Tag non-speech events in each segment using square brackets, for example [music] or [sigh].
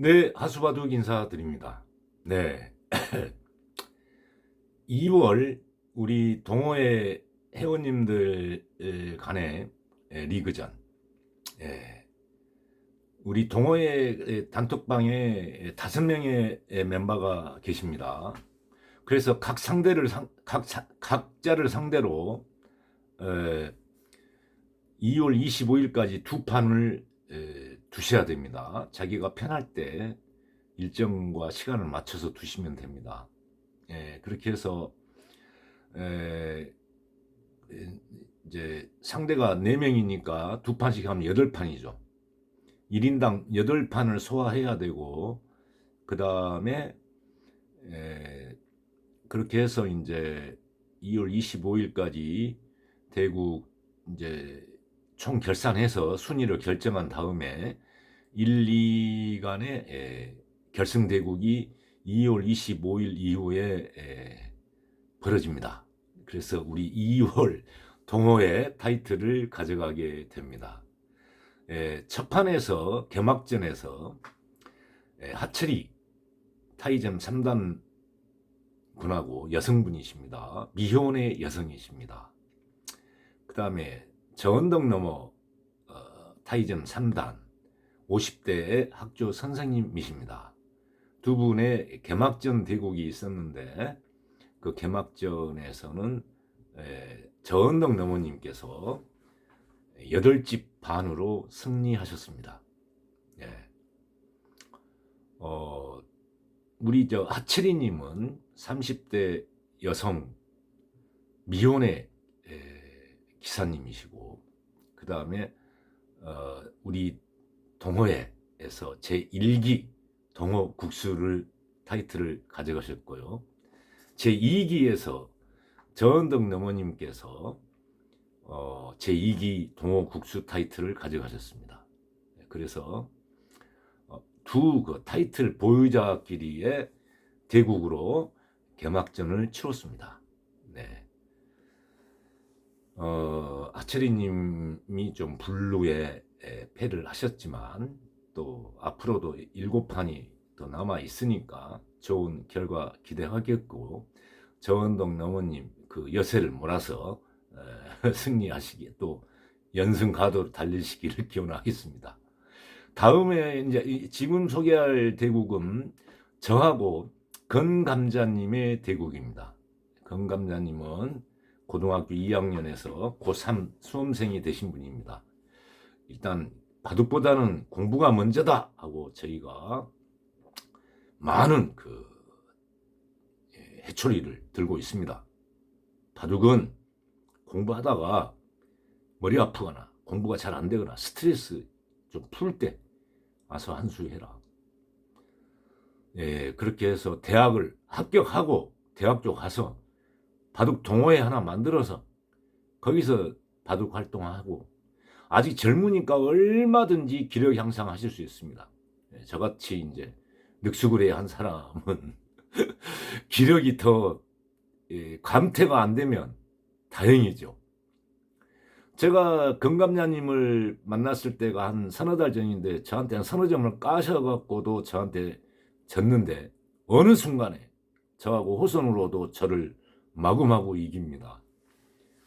네, 하수바둑 인사드립니다. 네. [laughs] 2월 우리 동호회 회원님들 간의 예, 리그전. 예. 우리 동호회 단톡방에 다섯 명의 멤버가 계십니다. 그래서 각 상대를 상, 각 사- 각자를 상대로 에, 2월 25일까지 두 판을 에, 두셔야 됩니다. 자기가 편할 때 일정과 시간을 맞춰서 두시면 됩니다. 예, 그렇게 해서 에, 에, 이제 상대가 4명이니까 두 판씩 하면 8판이죠. 1인당 8판을 소화해야 되고 그 다음에 그렇게 해서 이제 2월 25일까지 대구 이제 총 결산해서 순위를 결정한 다음에 1, 2간의 에, 결승 대국이 2월 25일 이후에 에, 벌어집니다. 그래서 우리 2월 동호회 타이틀을 가져가게 됩니다. 에, 첫 판에서 개막전에서 에, 하철이 타이점 3단 분하고 여성분이십니다. 미혼의 여성이십니다. 그 다음에 저언덕 넘어 어, 타이점 3단 50대의 학교 선생님이십니다. 두 분의 개막전 대국이 있었는데 그 개막전에서는 에, 저언덕 넘어님께서 8집 반으로 승리하셨습니다. 예. 어, 우리 저 하철이님은 30대 여성 미혼의 에, 기사님이시고 그 다음에 어, 우리 동호회에서 제 1기 동호 국수를 타이틀을 가져가셨고요. 제 2기에서 저언덕 너머님께서 어, 제 2기 동호 국수 타이틀을 가져가셨습니다. 그래서 어, 두그 타이틀 보유자끼리의 대국으로 개막전을 치렀습니다. 네. 어, 아철이님이 좀 블루에 에, 패를 하셨지만 또 앞으로도 일곱 판이 더 남아 있으니까 좋은 결과 기대하겠고 저은동 너머님 그 여세를 몰아서 에, [laughs] 승리하시기 또 연승 가도로 달리시기를 기원하겠습니다. 다음에 이제 이- 지금 소개할 대국은 저하고 건감자님의 대국입니다. 건감자님은 고등학교 2학년에서 고3 수험생이 되신 분입니다. 일단 바둑보다는 공부가 먼저다 하고 저희가 많은 그 예, 해초리를 들고 있습니다. 바둑은 공부하다가 머리 아프거나 공부가 잘 안 되거나 스트레스 좀 풀 때 와서 한 수 해라. 예, 그렇게 해서 대학을 합격하고 대학 쪽 가서 바둑 동호회 하나 만들어서 거기서 바둑 활동하고 아직 젊으니까 얼마든지 기력 향상하실 수 있습니다. 예, 저같이 이제 늑수그레 한 사람은 [laughs] 기력이 더 예, 감퇴가 안 되면 다행이죠. 제가 건감자님을 만났을 때가 한 서너 달 전인데 저한테 한 서너 점을 까셔갖고도 저한테 졌는데 어느 순간에 저하고 호선으로도 저를 마구마구 이깁니다.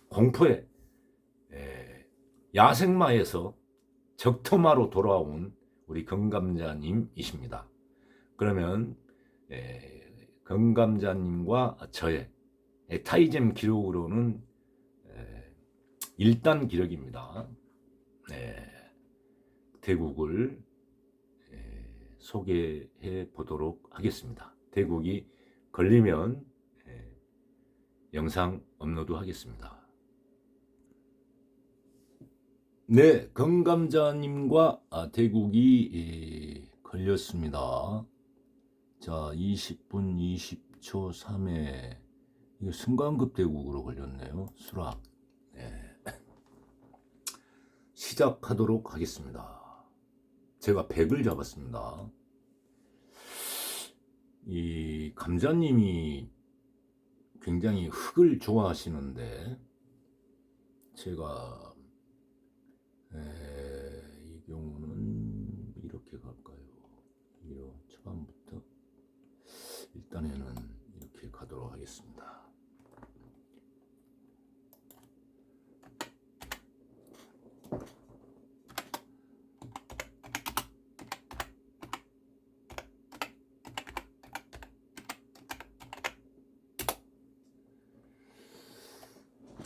공포에 에, 야생마에서 적토마로 돌아온 우리 건감자님이십니다. 그러면 에, 건감자님과 저의 에, 타이잼 기록으로는 에, 1단 기록입니다. 네, 대국을 에, 소개해 보도록 하겠습니다. 대국이 걸리면 에, 영상 업로드 하겠습니다. 네, 건감자님과 아, 대국이 에, 걸렸습니다. 자, 20분 20초 3회 이거 순간급 대국으로 걸렸네요. 수락. 네. [clears throat] 시작하도록 하겠습니다. 제가 100을 잡았습니다. 이 감자님이 굉장히 흙을 좋아하시는데 제가 에, 이 경우는 이렇게 갈까요? 이 초반부터 일단에는 이렇게 가도록 하겠습니다.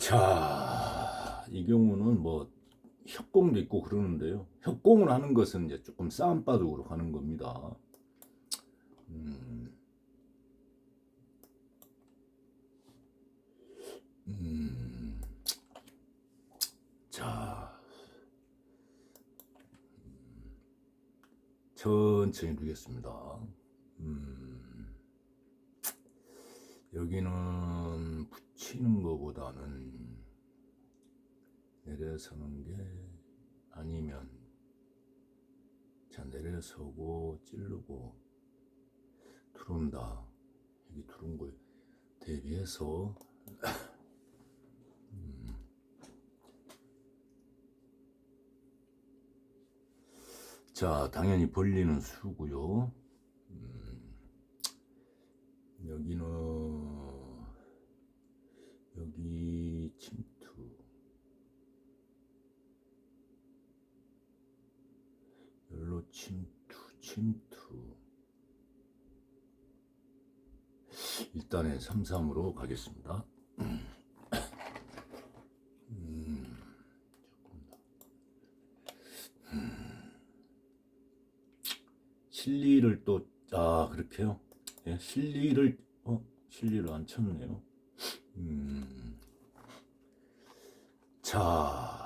자, 이 경우는 뭐 협공도 있고 그러는데요. 협공을 하는 것은 이제 조금 싸움바둑으로 가는 겁니다. 음, 음, 자, 음, 천천히 두겠습니다. 음, 여기는 붙이는 것보다는 내려서는 게 아니면 자 내려서고 찌르고 들어온다 여기 들어온 거에 대비해서 [coughs] 음. 자 당연히 벌리는 수고요 음. 여기는 여기 침투 열로 침투 침투 일단은 3, 3으로 가겠습니다 음. 실리를 또, 아, 그렇게요? 예, 실리를, 어, 실리를 안 쳤네요. 음. 자.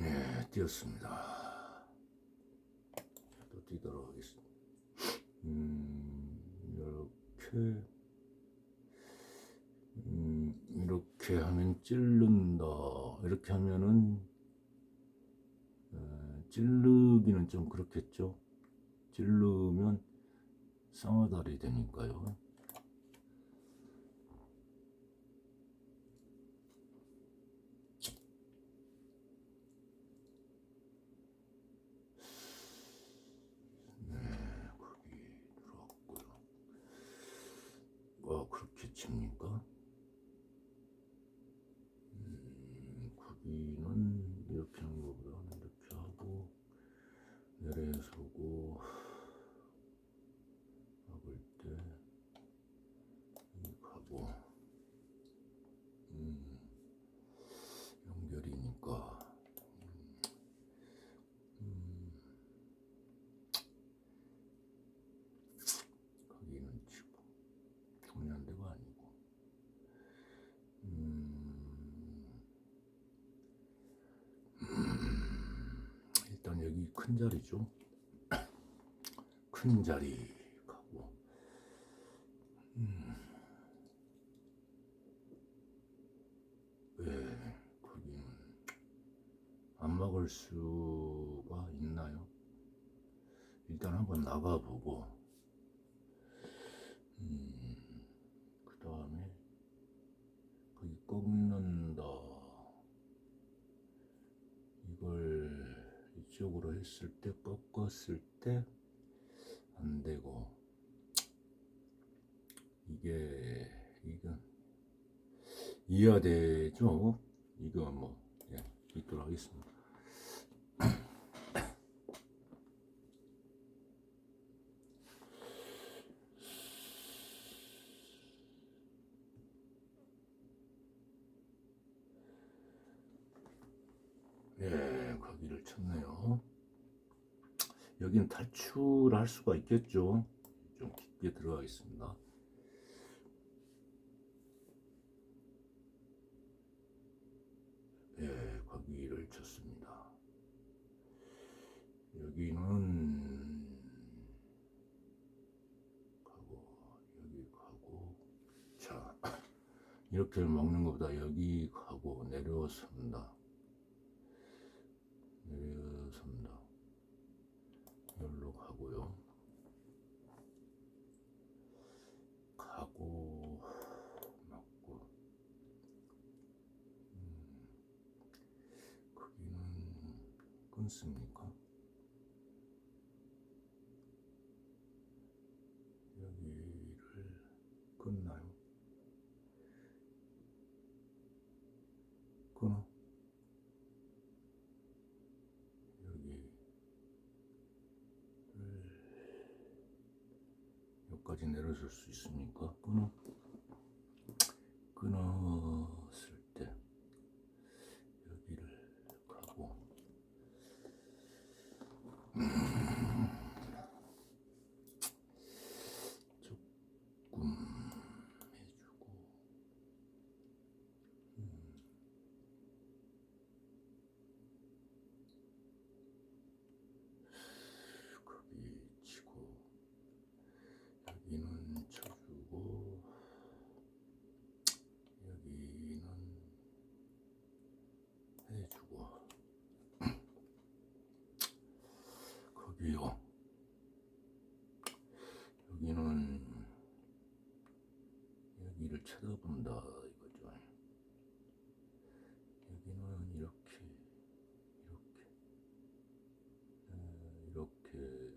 네, 띄었습니다. 또 뛰도록 하겠습니다. 음, 이렇게, 음, 이렇게 하면 찌른다. 이렇게 하면은, 어, 찌르기는 좀 그렇겠죠. 찌르면 쌍화달이 되니까요. 어, 그렇게 칩니까? 음, 거기는 이렇게 하는 것보다 이렇게 하고, 내려서고, 막을 때, 이 가고, 음, 연결이니까, 음, 거기는 치고 중요한 데가 아니고 여기 큰 자리죠. 큰 자리 가고. 음. 왜 거기는 안 막을 수가 있나요? 일단 한번 나가보고. 음, 그 다음에 거기 꺾는다. 이걸 이쪽으로 했을 때 꺾었을 때 안 되고 이게 이건 이해가 되죠? 이거 뭐 예, 있도록 하겠습니다. 예, 거기를 쳤네요. 여기는 탈출 할 수가 있겠죠. 좀 깊게 들어가겠습니다. 예, 거기를 쳤습니다. 여기는 가고 여기 가고 자 [coughs] 이렇게 먹는 것보다 여기 가고. 내려선다. 여기로 가고요. 가고 맞고 음, 거기는 끊습니까? 여기를 끊나요? 끊어 여기 여기까지 내려줄 수 있습니까? 끊어 끊었을 때 여기를 가고 조금 해주고 거기 치고 여기는 쳐주고 여기는 해주고 거기요 여기는 여기를 쳐다본다 이거죠 여기는 이렇게 이렇게 에, 이렇게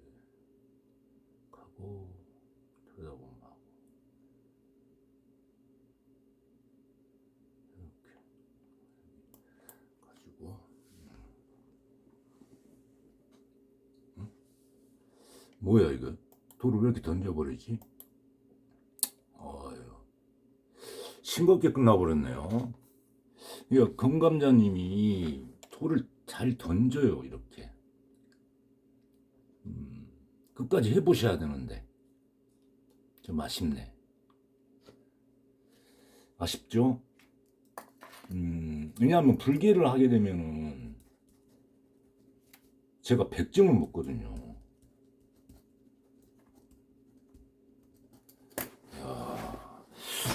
가고 쳐다보면 하고 이렇게 가지고 응? 뭐야 이거 돌을 왜 이렇게 던져버리지? 어휴 싱겁게 끝나버렸네요 이거 금감자님이 돌을 잘 던져요 이렇게 음, 끝까지 해보셔야 되는데 좀 아쉽네. 아쉽죠? 음, 왜냐하면 불개를 하게 되면은 제가 100점을 먹거든요.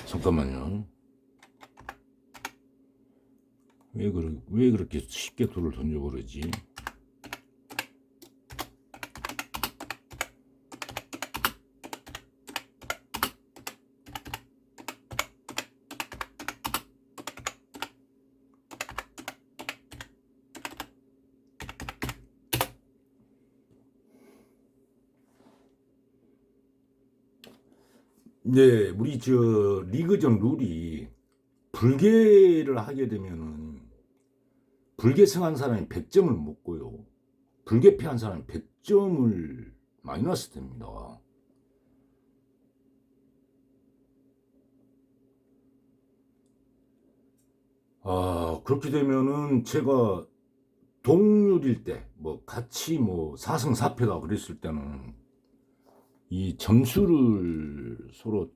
잠깐만요. 왜, 그렇게 쉽게 돌을 던져버리지? 네, 우리 저 리그전 룰이 불개를 하게 되면은 불개승한 사람이 100점을 먹고요. 불개패한 사람이 100점을 마이너스 됩니다. 아, 그렇게 되면은 제가 동률일 때, 뭐 같이 뭐 4승 4패다 그랬을 때는 이 점수를 서로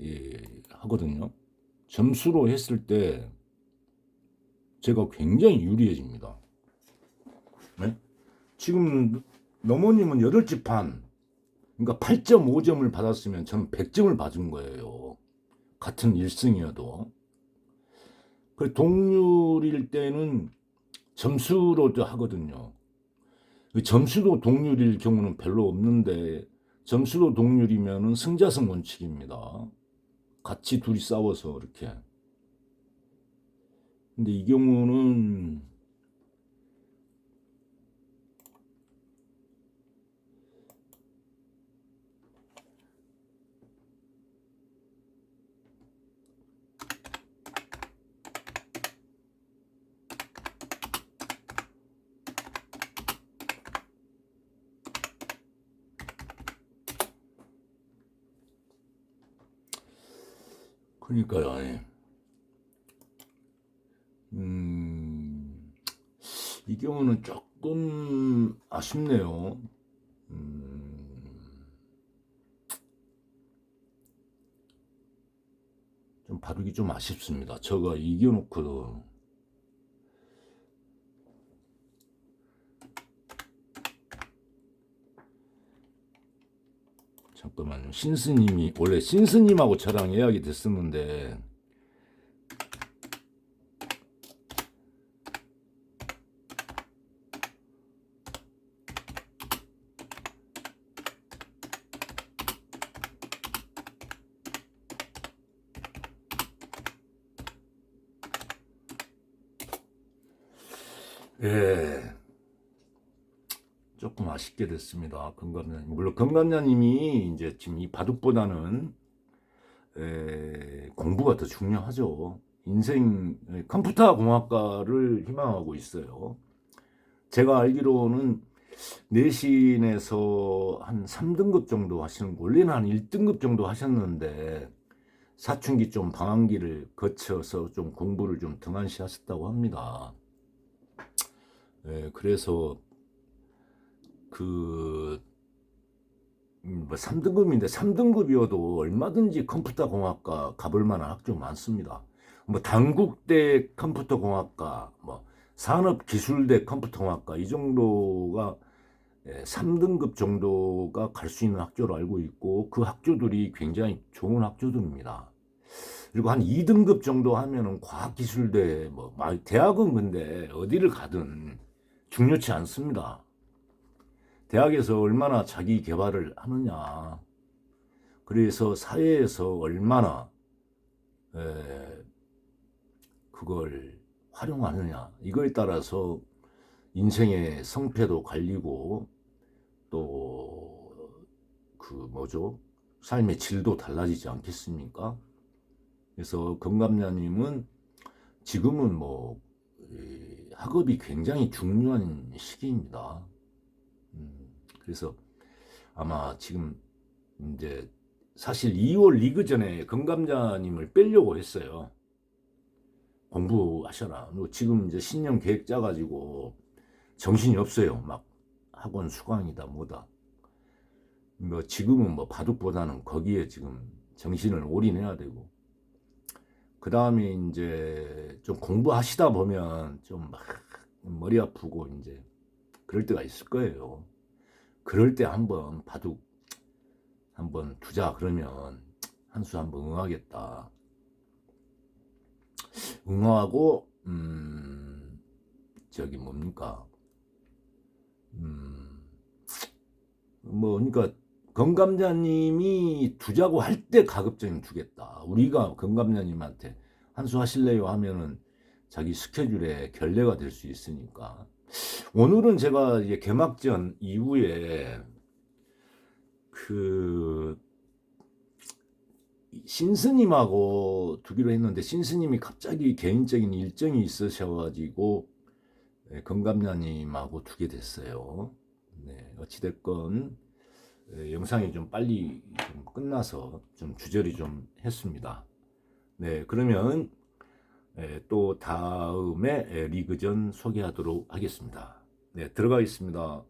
예, 하거든요. 점수로 했을 때 제가 굉장히 유리해집니다. 네? 지금 너모님은 8집 반, 그러니까 8.5점을 받았으면 저는 100점을 받은 거예요. 같은 1승이어도. 그 동률일 때는 점수로도 하거든요. 그 점수도 동률일 경우는 별로 없는데 점수도 동률이면은 승자승 원칙입니다. 같이 둘이 싸워서 이렇게. 근데 이 경우는 그러니까요. 예. 음, 이 경우는 조금 아쉽네요. 음, 좀 바르기 좀 아쉽습니다. 저가 이겨놓고 잠깐만요. 신스님이 원래 신스님하고 저랑 예약이 됐었는데 예. 조금 아쉽게 됐습니다. 건강ஞ 물론 건강ஞ님이 이제 지금 이 바둑보다는 에, 공부가 더 중요하죠. 인생 컴퓨터 공학과를 희망하고 있어요. 제가 알기로는 내신에서 한 3등급 정도 하시는 원래는 한 1등급 정도 하셨는데 사춘기 좀 방황기를 거쳐서 좀 공부를 좀 등한시 하셨다고 합니다. 예, 그래서 그, 음, 뭐 3등급인데 3등급이어도 얼마든지 컴퓨터 공학과 가볼 만한 학교 많습니다. 뭐 당국대 컴퓨터 공학과, 뭐 산업기술대 컴퓨터 공학과 이 정도가 3등급 정도가 갈 수 있는 학교로 알고 있고 그 학교들이 굉장히 좋은 학교들입니다. 그리고 한 2등급 정도 하면은 과학기술대 뭐 대학은 근데 어디를 가든 중요치 않습니다. 대학에서 얼마나 자기 개발을 하느냐. 그래서 사회에서 얼마나 에, 그걸 활용하느냐. 이거에 따라서 인생의 성패도 갈리고 또 그 뭐죠? 삶의 질도 달라지지 않겠습니까? 그래서 건감녀님은 지금은 뭐 학업이 굉장히 중요한 시기입니다. 그래서 아마 지금 이제 사실 2월 리그 전에 건감자님을 빼려고 했어요. 공부하셔라. 지금 이제 신년 계획 짜가지고 정신이 없어요. 막 학원 수강이다 뭐다. 뭐 지금은 뭐 바둑보다는 거기에 지금 정신을 올인해야 되고 그 다음에 이제 좀 공부하시다 보면 좀 머리 아프고 이제 그럴 때가 있을 거예요. 그럴 때 한번 바둑 한번 두자 그러면 한 수 한번 응하겠다. 응하고 음 저기 뭡니까 음뭐 그러니까 건감자님이 두자고 할 때 가급적이면 두겠다. 우리가 건감자님한테 한 수 하실래요 하면은 자기 스케줄에 결례가 될 수 있으니까 오늘은 제가 이제 개막전 이후에 그 신스님하고 두기로 했는데 신스님이 갑자기 개인적인 일정이 있으셔가지고 네, 건감녀님하고 두게 됐어요. 네, 어찌됐건 네, 영상이 좀 빨리 좀 끝나서 좀 주저리 좀 했습니다. 네, 그러면 예, 또 다음에 예, 리그전 소개하도록 하겠습니다. 네, 들어가겠습니다.